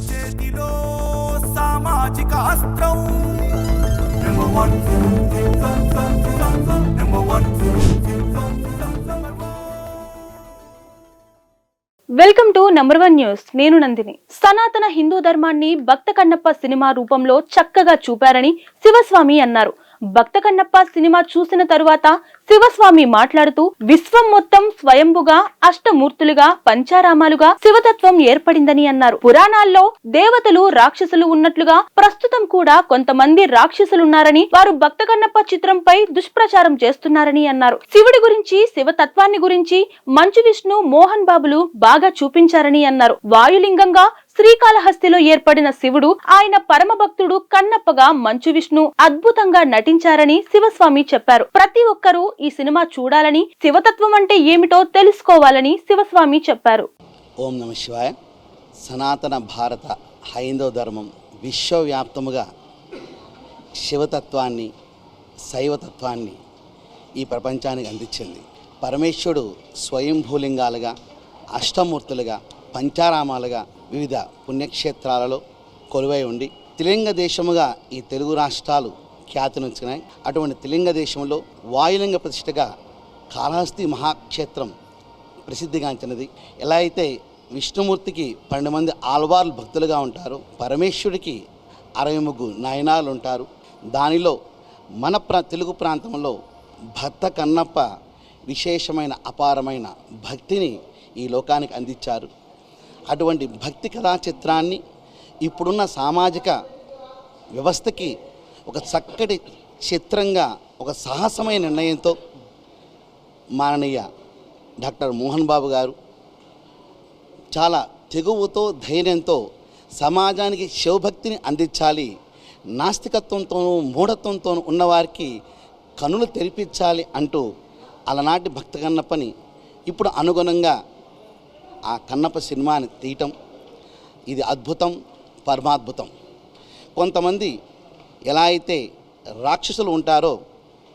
చేతిలో సామాజిక అస్త్రం welcome to number one news నేను నందిని సనాతన హిందూ ధర్మాన్ని భక్త కన్నప్ప సినిమా రూపంలో చక్కగా చూపారని శివస్వామి అన్నారు భక్త కన్నప్ప సినిమా చూసిన తరువాత శివస్వామి మాట్లాడుతూ విశ్వం మొత్తం స్వయంభుగా అష్టమూర్తులుగా పంచారామాలుగా శివతత్వం ఏర్పడిందని అన్నారు. పురాణాల్లో దేవతలు రాక్షసులు ఉన్నట్లుగా ప్రస్తుతం కూడా కొంతమంది రాక్షసులున్నారని వారు భక్త కన్నప్ప చిత్రంపై దుష్ప్రచారం చేస్తున్నారని అన్నారు. శివుడి గురించి శివతత్వాన్ని గురించి మంచు విష్ణు మోహన్ బాబులు బాగా చూపించారని అన్నారు. వాయులింగంగా శ్రీకాళహస్తిలో ఏర్పడిన శివుడు ఆయన పరమ భక్తుడు కన్నప్పగా మంచు విష్ణు అద్భుతంగా నటించారని శివస్వామి చెప్పారు. ప్రతి ఒక్కరూ ఈ సినిమా చూడాలని శివతత్వం అంటే ఏమిటో తెలుసుకోవాలని శివస్వామి చెప్పారు. ఓం నమ శివాయ. సనాతన భారత హైందవ ధర్మం విశ్వవ్యాప్తముగా శివతత్వాన్ని శైవతత్వాన్ని ఈ ప్రపంచానికి అందించింది. పరమేశ్వరుడు స్వయంభూలింగాలుగా అష్టమూర్తులుగా పంచారామాలుగా వివిధ పుణ్యక్షేత్రాలలో కొలువై ఉండి తిలింగ దేశముగా ఈ తెలుగు రాష్ట్రాలు ఖ్యాతినుంచుకున్నాయి అటువంటి తిలింగ దేశంలో వాయులింగ ప్రతిష్టగా కాళహస్తి మహాక్షేత్రం ప్రసిద్ధిగాంచినది. ఎలా అయితే విష్ణుమూర్తికి పన్నెండు మంది ఆల్వార్లు భక్తులుగా ఉంటారు పరమేశ్వరుడికి అరవై ముగ్గురు నయనాలు ఉంటారు. దానిలో మన ప్ర తెలుగు ప్రాంతంలో భర్త కన్నప్ప విశేషమైన అపారమైన భక్తిని ఈ లోకానికి అందించారు. అటువంటి భక్తి కథా చిత్రాన్ని ఇప్పుడున్న సామాజిక వ్యవస్థకి ఒక చక్కటి చిత్రంగా ఒక సాహసమైన నిర్ణయంతో మాననీయ డాక్టర్ మోహన్ బాబు గారు చాలా తెగువతో ధైర్యంతో సమాజానికి శివభక్తిని అందించాలి నాస్తికత్వంతోనూ మూఢత్వంతోనూ ఉన్నవారికి కనులు తెరిపించాలి అంటూ అలనాటి భక్త కన్నప్పని ఇప్పుడు అనుగుణంగా ఆ కన్నప్ప సినిమాని తీయటం ఇది అద్భుతం పరమాద్భుతం. కొంతమంది ఎలా అయితే రాక్షసులు ఉంటారో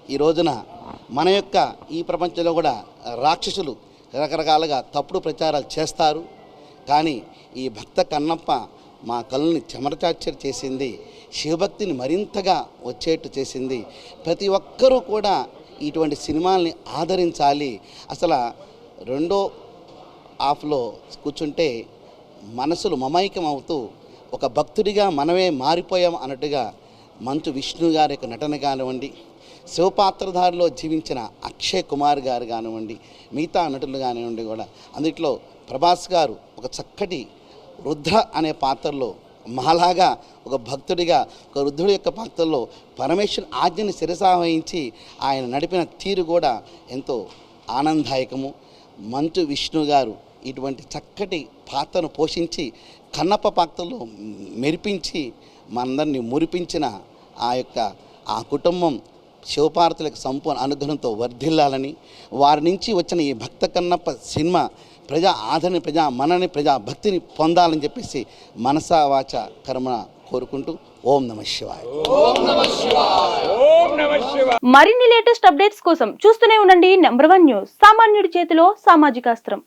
ఈ రోజున మన యొక్క ఈ ప్రపంచంలో కూడా రాక్షసులు రకరకాలుగా తప్పుడు ప్రచారాలు చేస్తారు. కానీ ఈ భక్త కన్నప్ప మా కళ్ళని చెమరచార్చర్ చేసింది శివభక్తిని మరింతగా వచ్చేట్టు చేసింది. ప్రతి ఒక్కరూ కూడా ఇటువంటి సినిమాల్ని ఆదరించాలి. అసలు రెండో ఆఫ్లో కూర్చుంటే మనసులు మమైకం అవుతూ ఒక భక్తుడిగా మనమే మారిపోయాం అన్నట్టుగా మంచు విష్ణు గారి యొక్క నటన కానివ్వండి శివపాత్రధారిలో జీవించిన అక్షయ్ కుమార్ గారు కానివ్వండి మిగతా నటులు కానివ్వండి కూడా. అందుట్లో ప్రభాస్ గారు ఒక చక్కటి రుద్ర అనే పాత్రలో మహాలాగా ఒక భక్తుడిగా ఒక వృద్ధుడి యొక్క పాత్రలో పరమేశ్వర్ ఆజ్ఞని శిరసావహించి ఆయన నడిపిన తీరు కూడా ఎంతో ఆనందదాయకము. మంచు విష్ణు గారు ఇటువంటి చక్కటి పాత్రను పోషించి కన్నప్ప పాత్రలో మెరిపించి మనందరినీ మురిపించిన ఆ యొక్క ఆ కుటుంబం శివపార్వతులకు సంపూర్ణ అనుగ్రహంతో వర్ధిల్లాలని వారి నుంచి వచ్చిన ఈ భక్త కన్నప్ప సినిమా ప్రజా ఆదరణ ప్రజా మనని ప్రజా భక్తిని పొందాలని చెప్పేసి మనసా వాచ కర్మ కోరుకుంటూ ఓం నమ శివాయ. మరిన్ని లేటెస్ట్ అప్డేట్స్ కోసం చూస్తూనే ఉండండి నెంబర్ వన్ న్యూస్. సామాన్యుడి చేతిలో సామాజికాస్త్రం